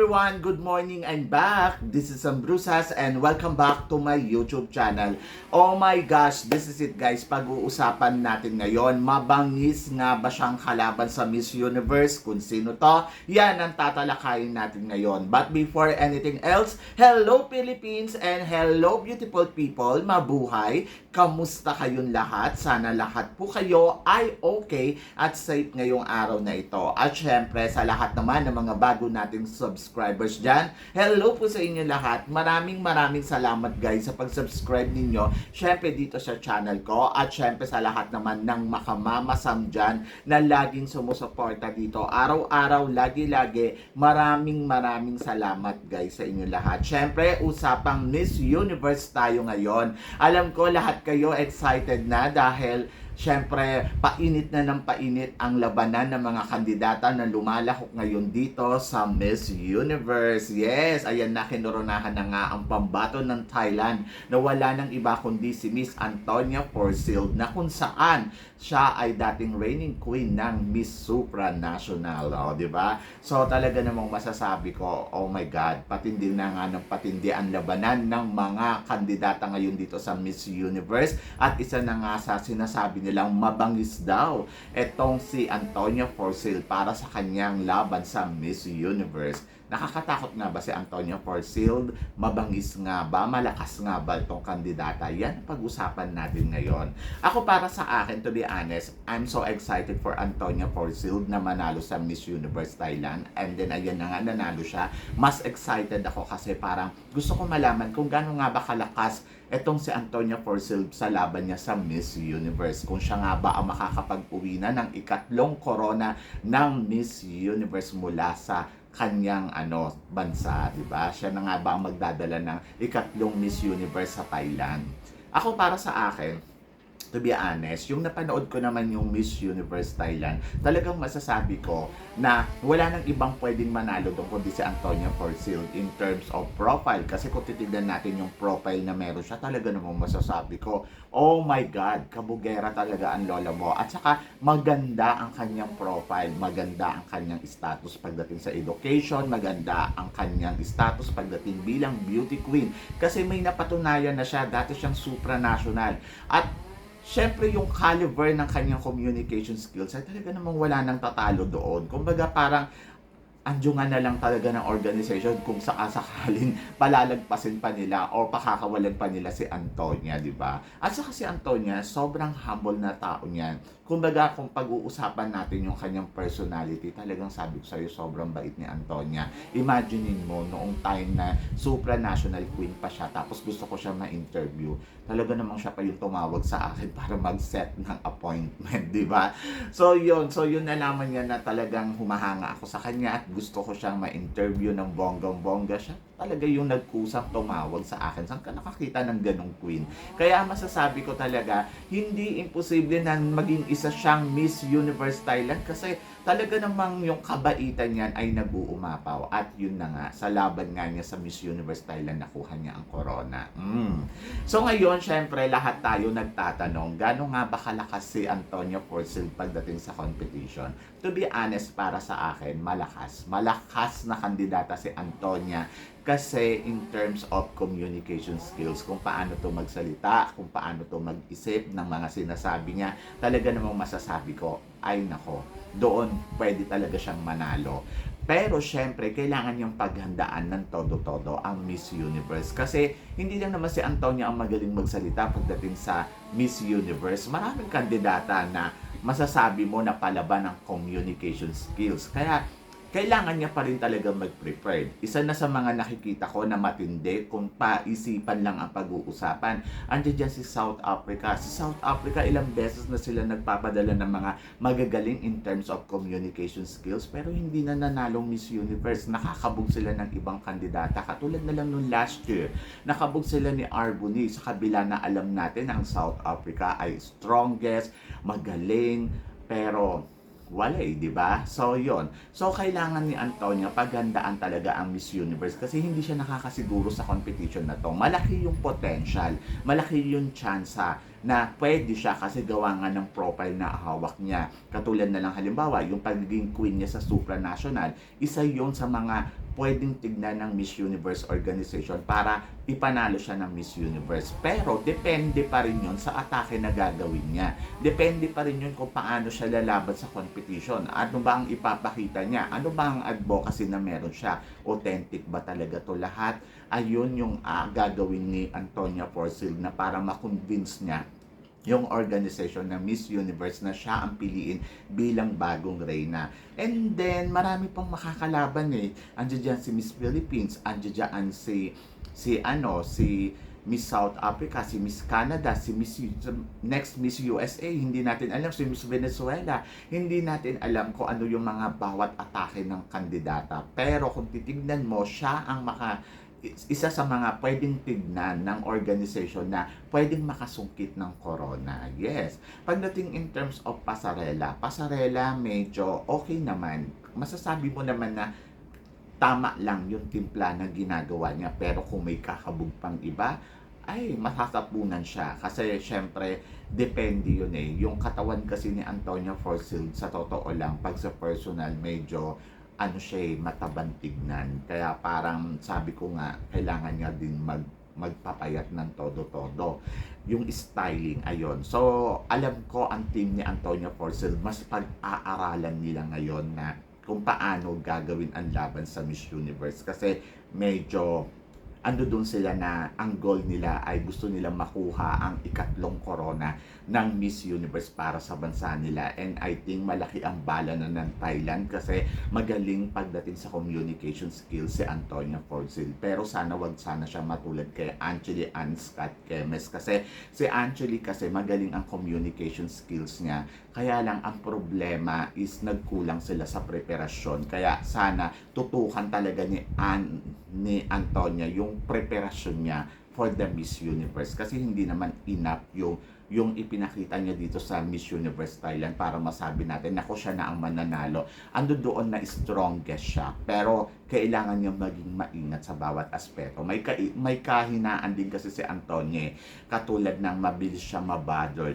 Everyone! Good morning and back! This is Ambrusas and welcome back to my YouTube channel. Oh my gosh, this is it guys. Pag-uusapan natin ngayon, mabangis nga ba siyang kalaban sa Miss Universe? Kung sino to? Yan ang tatalakayin natin ngayon. But before anything else, hello Philippines and hello beautiful people! Mabuhay! Kamusta kayong lahat? Sana lahat po kayo ay okay at safe ngayong araw na ito. At syempre sa lahat naman ng mga bago nating subscribers dyan, hello po sa inyo lahat. Maraming maraming salamat guys sa pag-subscribe ninyo. Syempre dito sa channel ko at syempre sa lahat naman ng makamamasam dyan na laging sumusuporta dito. Araw-araw, lagi-lagi, maraming maraming salamat guys sa inyo lahat. Syempre, usapang Miss Universe tayo ngayon. Alam ko lahat kayo excited na dahil Siyempre, painit na ng painit ang labanan ng mga kandidata na lumalahok ngayon dito sa Miss Universe. Yes, ayan na kinoronahan na nga ang pambato ng Thailand na wala nang iba kundi si Miss Antonia Porcil na kung saan siya ay dating reigning queen ng Miss Supranational. O, di ba? So, talaga namang masasabi ko, oh my God, patindi na nga ng patindi ang labanan ng mga kandidata ngayon dito sa Miss Universe. At isa na nga sa sinasabi nilang mabangis daw etong si Antonia Porcil para sa kanyang laban sa Miss Universe. Nakakatakot nga ba si Antonia Porcil? Mabangis nga ba? Malakas nga ba itong kandidata? Yan pag-usapan natin ngayon. Ako para sa akin, to be honest, I'm so excited for Antonia Porcil na manalo sa Miss Universe Thailand. And then, ayan na nga, nanalo siya. Mas excited ako kasi parang gusto ko malaman kung gano'n nga ba kalakas etong si Antonia Porcil sa laban niya sa Miss Universe. Kung siya nga ba ang makakapag-uwi na ng ikatlong corona ng Miss Universe mula sa kanyang ano bansa, 'di ba? Siya na nga ba ang magdadala ng ikatlong Miss Universe sa Thailand? Ako para sa akin, to be honest, yung napanood ko naman yung Miss Universe Thailand, talagang masasabi ko na wala nang ibang pwedeng manalo doon kundi si Antonia Porcil in terms of profile. Kasi kung titignan natin yung profile na meron siya, talaga namang masasabi ko, oh my God, kabugera talaga ang lola mo. At saka maganda ang kanyang profile, maganda ang kanyang status pagdating sa education, maganda ang kanyang status pagdating bilang beauty queen. Kasi may napatunayan na siya, dati siyang supranational. At Siyempre, yung caliber ng kanyang communication skills ay talaga namang wala nang tatalo doon. Kumbaga, parang anjungan na lang talaga ng organization kung sakasakaling palalagpasin pa nila or pakakawalan pa nila si Antonia, di ba? At saka si Antonia, sobrang humble na tao niyan. Kumbaga, kung pag-uusapan natin yung kanyang personality, talagang sabi ko sa'yo, sobrang bait ni Antonia. Imaginein mo, noong time na supranational queen pa siya, tapos gusto ko siya ma-interview, talaga namang siya pa yung tumawag sa akin para mag-set ng appointment, di ba? So, yun. So, yun nalaman niya na talagang humahanga ako sa kanya at gusto ko siyang ma-interview ng bonggang-bongga siya. Talaga yung nagkusang tumawag sa akin. Saan ka nakakita ng ganong queen? Kaya masasabi ko talaga, hindi imposible na maging isa siyang Miss Universe Thailand kasi talaga namang yung kabaitan niyan ay nag-uumapaw. At yun na nga, sa laban nga niya sa Miss Universe Thailand, nakuha niya ang corona. Mm. So ngayon, syempre, lahat tayo nagtatanong, gano'n nga ba kalakas si Antonio Porcel pagdating sa competition? To be honest, para sa akin, malakas. Malakas na kandidata si Antonia kasi in terms of communication skills, kung paano to magsalita, kung paano to mag-isip ng mga sinasabi niya, talaga namang masasabi ko, ay nako, doon pwede talaga siyang manalo. Pero syempre, kailangan niyang paghandaan ng todo-todo ang Miss Universe. Kasi hindi lang naman si Antonia ang magaling magsalita pagdating sa Miss Universe. Maraming kandidata na masasabi mo na palaban ng communication skills. Kaya kailangan niya pa rin talaga mag-prepared. Isa na sa mga nakikita ko na matindi kung paisipan lang ang pag-uusapan. Andiyan dyan si South Africa. Si South Africa, ilang beses na sila nagpapadala ng mga magagaling in terms of communication skills pero hindi na nanalong Miss Universe. Nakakabog sila ng ibang kandidata. Katulad na lang nung last year, nakabog sila ni Arboni sa kabila na alam natin ang South Africa ay strongest, magaling, pero wala eh, di ba? So, yon So, kailangan ni Antonia paghandaan talaga ang Miss Universe kasi hindi siya nakakasiguro sa competition na to. Malaki yung potential, malaki yung tsansa na pwede siya kasi gawa nga ng profile na hawak niya. Katulad na lang halimbawa, yung pagiging queen niya sa supranational, isa yon sa mga pwedeng tignan ng Miss Universe organization para ipanalo siya ng Miss Universe. Pero depende pa rin yun sa atake na gagawin niya. Depende pa rin yun kung paano siya lalaban sa competition. Ano ba ang ipapakita niya? Ano ba ang advocacy na meron siya? Authentic ba talaga to lahat? Ayun yung ah, gagawin ni Antonia Porcel na para makonvince niya yung organization ng Miss Universe na siya ang piliin bilang bagong reyna. And then, marami pang makakalaban eh. Andiyan dyan si Miss Philippines, andiyan dyan si, si ano, si Miss South Africa, si Miss Canada, si Miss next Miss USA, hindi natin alam si Miss Venezuela, hindi natin alam kung ano yung mga bawat atake ng kandidata. Pero kung titignan mo, siya ang maka isa sa mga pwedeng tignan ng organization na pwedeng makasungkit ng corona. Yes. Pagdating in terms of pasarela, pasarela medyo okay naman. Masasabi mo naman na tama lang yung timpla na ginagawa niya. Pero kung may kakabog pang iba, ay masasapunan siya. Kasi syempre, depende yun eh. Yung katawan kasi ni Antonio Forsyth, sa totoo lang, pag sa personal, medyo ano siya eh, matabang. Kaya parang sabi ko nga, kailangan niya din mag magpapayat ng todo-todo. Yung styling, ayon. So, alam ko ang team ni Antonio Forcel, mas pag-aaralan nila ngayon na kung paano gagawin ang laban sa Miss Universe. Kasi medyo ando doon sila na ang goal nila ay gusto nilang makuha ang ikatlong corona ng Miss Universe para sa bansa nila. And I think malaki ang bala na ng Thailand kasi magaling pagdating sa communication skills si Antonia Forcil. Pero sana wag sana siya matulad kay Angeli Ann Scott Kemes kasi si Angeli kasi magaling ang communication skills niya. Kaya lang ang problema is nagkulang sila sa preparasyon. Kaya sana tutukan talaga ni An ni Antonia yung preparasyon niya for the Miss Universe kasi hindi naman enough yung yung ipinakita niya dito sa Miss Universe Thailand para masabi natin na siya na ang mananalo. Ando doon na strongest siya. Pero kailangan niya maging maingat sa bawat aspeto. May, ka, may kahinaan din kasi si Antonia. eh. Katulad ng mabilis siya mabother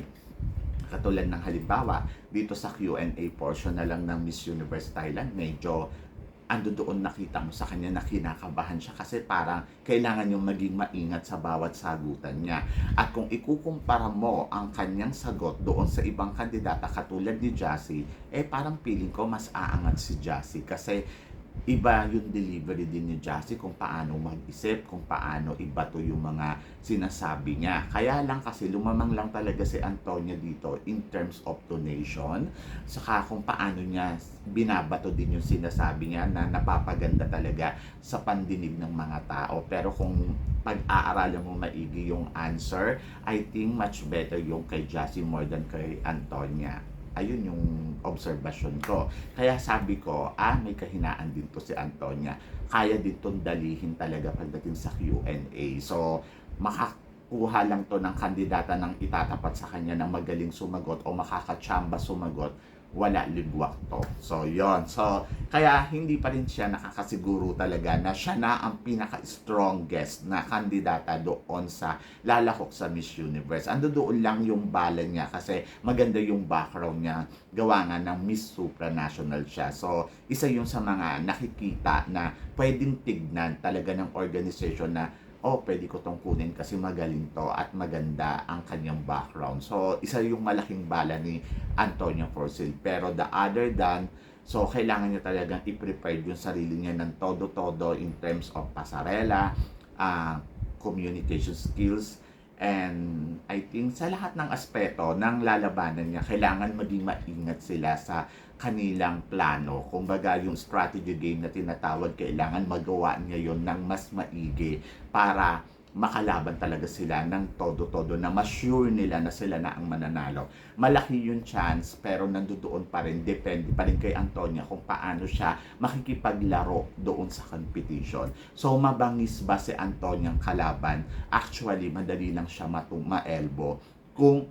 katulad ng halimbawa dito sa Q&A portion na lang ng Miss Universe Thailand medyo ando doon nakita mo sa kanya na kinakabahan siya kasi parang kailangan yung maging maingat sa bawat sagutan niya. At kung ikukumpara mo ang kanyang sagot doon sa ibang kandidata katulad ni Jassy, eh parang feeling ko mas aangat si Jassy kasi iba yung delivery din ni Jassy kung paano mag-isip, kung paano ibato yung mga sinasabi niya. Kaya lang kasi lumamang lang talaga si Antonia dito in terms of donation, saka kung paano niya binabato din yung sinasabi niya na napapaganda talaga sa pandinig ng mga tao. Pero kung pag-aaralan mo maigi yung answer, I think much better yung kay Jassy more than kay Antonia ayun yung obserbasyon ko. Kaya sabi ko, ah, may kahinaan din to si Antonia. Kaya din tong dalihin talaga pagdating sa Q&A. So, makakuha lang to ng kandidata ng itatapat sa kanya ng magaling sumagot o makakatsamba sumagot wala ligwak to. So, yon So, kaya hindi pa rin siya nakakasiguro talaga na siya na ang pinaka-strongest na kandidata doon sa lalakok sa Miss Universe. Ando doon lang yung bala niya kasi maganda yung background niya. Gawa nga ng Miss Supranational siya. So, isa yung sa mga nakikita na pwedeng tignan talaga ng organization na oh, pwede ko tong kunin kasi magaling to at maganda ang kanyang background. So, isa yung malaking bala ni Antonio Forcil. Pero the other than, so kailangan niya talagang i-prepare yung sarili niya ng todo-todo in terms of pasarela, ah, communication skills, and I think sa lahat ng aspeto ng lalabanan niya, kailangan maging maingat sila sa kanilang plano. Kumbaga, yung strategy game na tinatawag, kailangan magawa niya yon ng mas maigi para makalaban talaga sila ng todo-todo na mas sure nila na sila na ang mananalo. Malaki yung chance pero nandoon pa rin, depende pa rin kay Antonia kung paano siya makikipaglaro doon sa competition. So mabangis ba si Antonia ang kalaban? Actually, madali lang siya matum- ma-elbow kung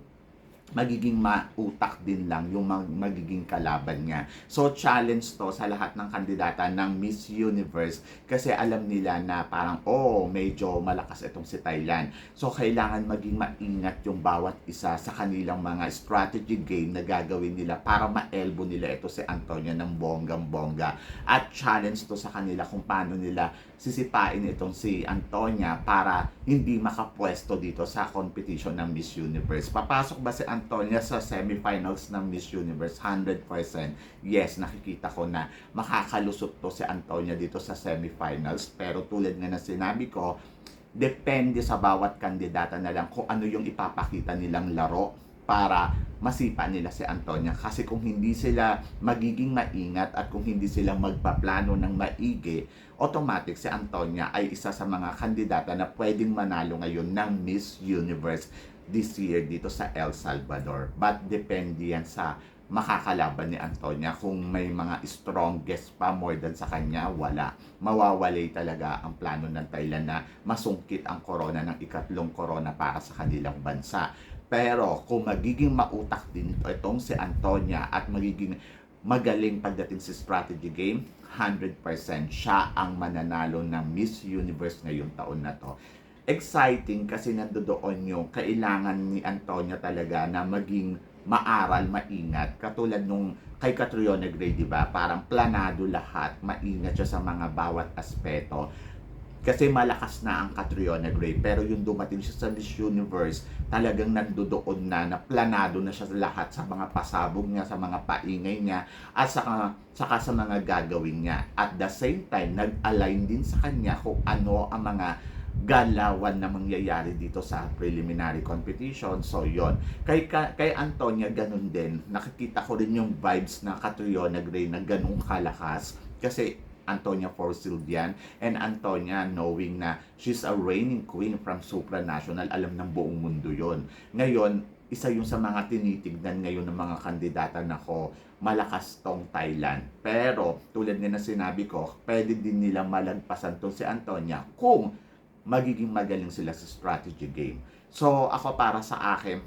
magiging mautak din lang yung mag- magiging kalaban niya. So challenge to sa lahat ng kandidata ng Miss Universe kasi alam nila na parang oh medyo malakas itong si Thailand. So kailangan maging maingat yung bawat isa sa kanilang mga strategy game na gagawin nila para ma-elbow nila ito si Antonia ng bonggang-bongga. At challenge to sa kanila kung paano nila sisipain itong si Antonia para hindi makapwesto dito sa competition ng Miss Universe. Papasok ba si Antonia sa semifinals ng Miss Universe? 100%. Yes, nakikita ko na makakalusot to si Antonia dito sa semifinals. Pero tulad nga na sinabi ko, depende sa bawat kandidata na lang kung ano yung ipapakita nilang laro para masipa nila si Antonia. Kasi kung hindi sila magiging maingat at kung hindi sila magpaplano ng maigi automatic si Antonia ay isa sa mga kandidata na pwedeng manalo ngayon ng Miss Universe this year dito sa El Salvador. But depende yan sa makakalaban ni Antonia. Kung may mga strongest pa more than sa kanya wala. Mawawalay talaga ang plano ng Thailand na masungkit ang corona ng ikatlong corona para sa kanilang bansa pero kung magiging mautak din ito, itong si Antonia at magiging magaling pagdating sa strategy game, 100% siya ang mananalo ng Miss Universe ngayong taon na to. Exciting kasi nandoon yung kailangan ni Antonia talaga na maging maaral, maingat. Katulad nung kay Catriona Gray, di ba? Parang planado lahat, maingat siya sa mga bawat aspeto kasi malakas na ang Catriona Gray pero yung dumating siya sa Miss Universe talagang nandoon na na planado na siya lahat sa mga pasabog niya sa mga paingay niya at saka, saka sa mga gagawin niya at the same time nag-align din sa kanya kung ano ang mga galawan na mangyayari dito sa preliminary competition. So, yon Kay, ka- kay Antonia, ganun din. Nakikita ko rin yung vibes na Catriona Gray na ganun kalakas. Kasi Antonia Forsyth yan. And Antonia, knowing na she's a reigning queen from supranational, alam ng buong mundo yon. Ngayon, isa yung sa mga tinitignan ngayon ng mga kandidata na ko, malakas tong Thailand. Pero, tulad nga na sinabi ko, pwede din nila malagpasan tong si Antonia kung magiging magaling sila sa strategy game. So, ako para sa akin,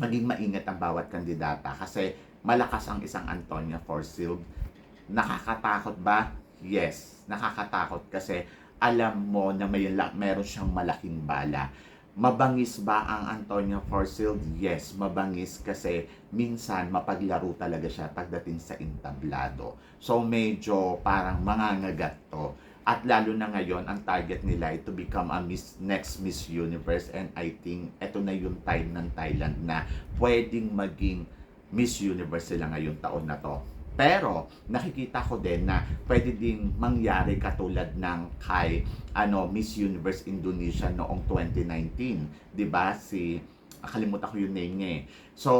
maging maingat ang bawat kandidata kasi malakas ang isang Antonia Forsyth. Nakakatakot ba? Yes, nakakatakot kasi alam mo na may meron siyang malaking bala. Mabangis ba ang Antonio Forsyth? Yes, mabangis kasi minsan mapaglaro talaga siya pagdating sa entablado. So medyo parang mangangagat to. At lalo na ngayon, ang target nila ay to become a Miss, next Miss Universe and I think ito na yung time ng Thailand na pwedeng maging Miss Universe sila ngayong taon na to. Pero nakikita ko din na pwede ding mangyari katulad ng kay ano Miss Universe Indonesia noong 2019, 'di ba? Si nakalimutan ko yung name niya eh. So,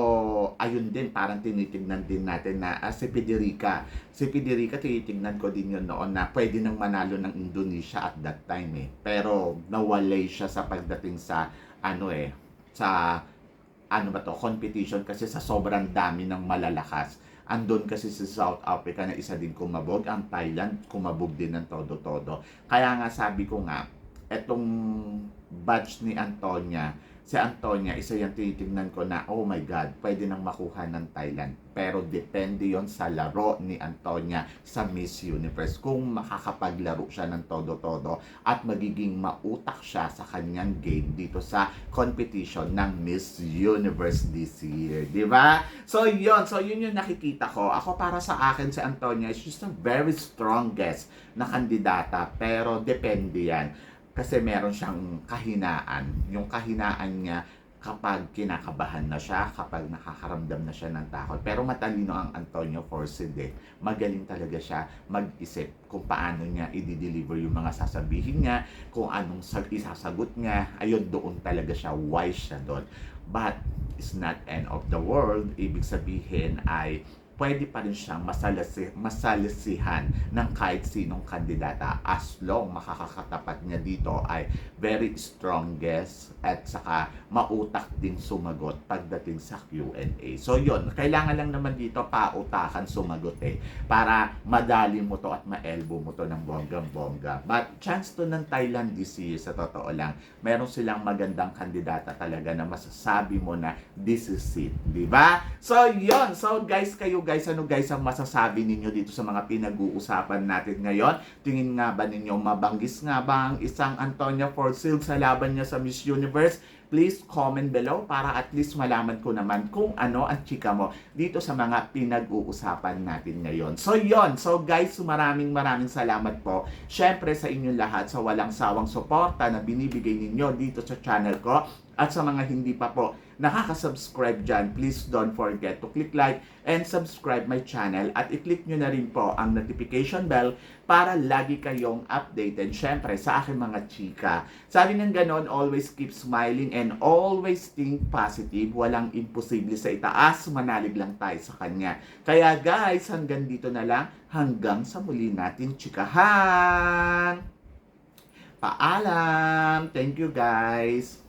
ayun din, parang tinitignan din natin na ah, si Federica. Si Federica, tinitignan ko din yun noon na pwede nang manalo ng Indonesia at that time eh. Pero nawalay siya sa pagdating sa ano eh, sa ano ba to, competition kasi sa sobrang dami ng malalakas. Andun kasi sa South Africa na isa din kumabog, ang Thailand kumabog din ng todo-todo. Kaya nga sabi ko nga, etong batch ni Antonia, si Antonia, isa yung tinitingnan ko na, oh my God, pwede nang makuha ng Thailand. Pero depende yon sa laro ni Antonia sa Miss Universe. Kung makakapaglaro siya ng todo-todo at magiging mautak siya sa kanyang game dito sa competition ng Miss Universe this year. Di ba? So, yon So, yun yung nakikita ko. Ako para sa akin, si Antonia is just a very strongest na kandidata. Pero depende yan kasi meron siyang kahinaan. Yung kahinaan niya kapag kinakabahan na siya, kapag nakakaramdam na siya ng takot. Pero matalino ang Antonio Forsyth eh. Magaling talaga siya mag-isip kung paano niya i-deliver yung mga sasabihin niya, kung anong sag isasagot niya. Ayun, doon talaga siya. Wise siya doon. But, it's not end of the world. Ibig sabihin ay pwede pa rin siyang masalasi, masalisihan ng kahit sinong kandidata as long makakakatapat niya dito ay very strong guess at saka mautak din sumagot pagdating sa Q&A. So yun, kailangan lang naman dito pautakan sumagot eh para madali mo to at ma-elbow mo to ng bonggang-bongga. But chance to ng Thailand this year sa totoo lang, meron silang magandang kandidata talaga na masasabi mo na this is it, di ba? So yun, so guys, kayo guys, ano guys ang masasabi ninyo dito sa mga pinag-uusapan natin ngayon? Tingin nga ba ninyo mabanggis nga ba ang isang Antonia Forsyth sa laban niya sa Miss Universe? Please comment below para at least malaman ko naman kung ano ang chika mo dito sa mga pinag-uusapan natin ngayon. So yon So guys, maraming maraming salamat po. Syempre sa inyong lahat sa walang sawang suporta na binibigay ninyo dito sa channel ko at sa mga hindi pa po nakaka-subscribe dyan, please don't forget to click like and subscribe my channel at i-click nyo na rin po ang notification bell para lagi kayong updated. Siyempre, sa akin mga chika, sabi ng ganon, always keep smiling and always think positive. Walang imposible sa itaas, manalig lang tayo sa kanya. Kaya guys, hanggang dito na lang, hanggang sa muli natin chikahan. Paalam! Thank you guys!